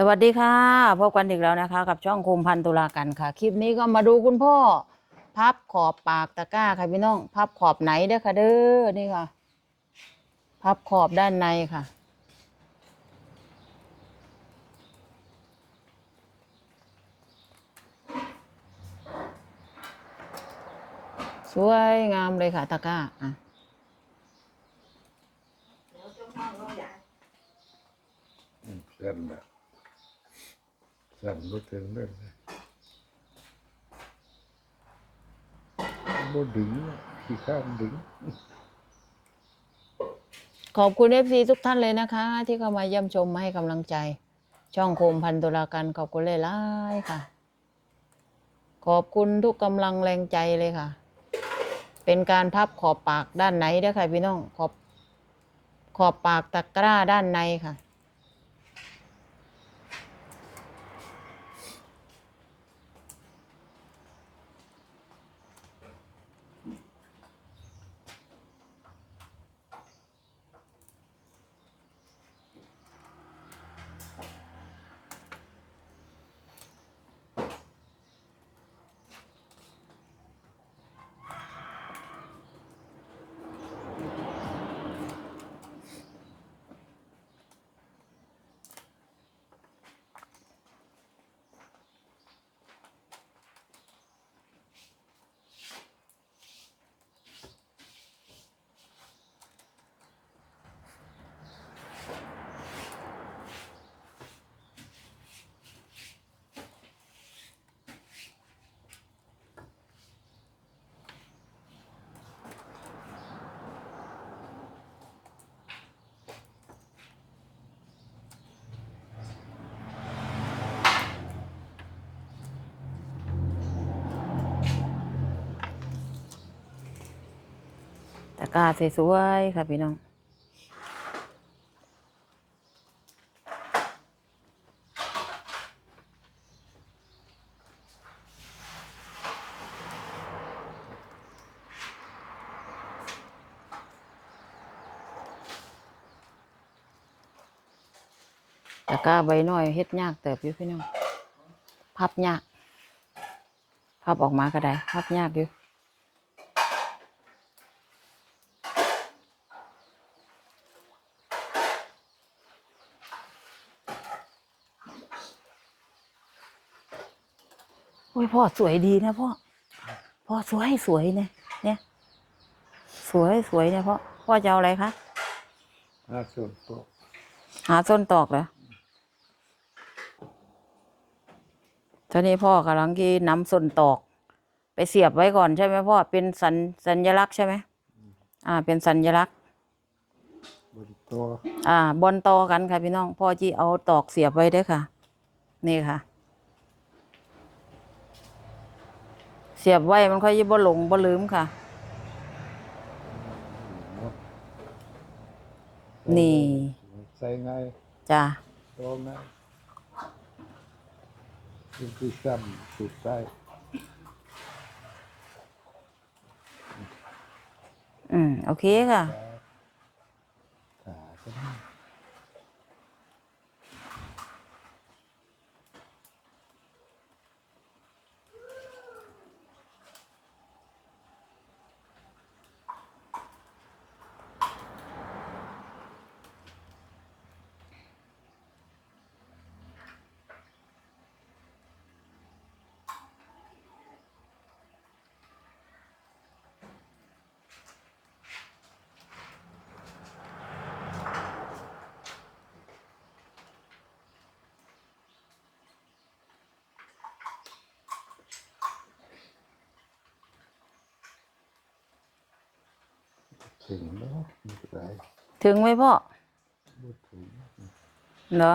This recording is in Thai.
สวัสดีค่ะพบกันอีกแล้วนะคะ กับช่องคุมพันตุลากันค่ะ คลิปนี้ก็มาดูคุณพ่อ พับขอบปากตะกร้าค่ะพี่น้องพับขอบไหนเด้อค่ะเด้อนี่ค่ะ พับขอบด้านในค่ะ สวยงามเลยค่ะตะกร้าอะอืมเส้นแบบ ส้นรู้ถึงเรื่องเลยบ่ดึงขี้ข้ามดึง ขอบคุณเอฟซีทุกท่านเลยนะคะ ที่เข้ามาเยี่ยมชมมาให้กำลังใจ ช่องโคมพันตุลากันขอบคุณเลยล่ายค่ะ ขอบคุณทุกกำลังแรงใจเลยค่ะ เป็นการพับขอบปากด้านไหนเด้อค่ะพี่น้องขอบขอบปากตะกร้าด้านในค่ะ ตะกร้าสวยๆค่ะพี่น้องตะกร้าใบน้อยเฮ็ดยากเติบอยู่พี่น้องพับยาก พับออกมาก็ได้ พับยากอยู่ อ้ยพ่อสวยดีนะพ่อ พ่อสวยสวยเนี่ย เนี่ย สวยสวยเนี่ยพ่อ พ่อจะเอาอะไรคะหาส่วนโตะหาส้นตอกเหรอตอนนี้พ่อกำลังที่นำส้นตอก ไปเสียบไว้ก่อนใช่ไหมพ่อ เป็นสัญสัญลักษณ์ใช่ไหมอ่า เป็นสัญลักษณ์บนโตัวอ่าบอลตอกันค่ะพี่น้อง พ่อจีเอาตอกเสียบไว้เด้วยค่ะ นี่ค่ะ เสียบไว้มันค่อยจะบ่หลงบ่ลืมค่ะ นี่ ใส่ไงจ้าโตไงยิ่งที่ซ้ำสุดใต้อืม โอเคค่ะ ขาก็ได้ ถึงแล้วไม่เป็นไรถึงไหมพ่อ บ่ถึง เหรอ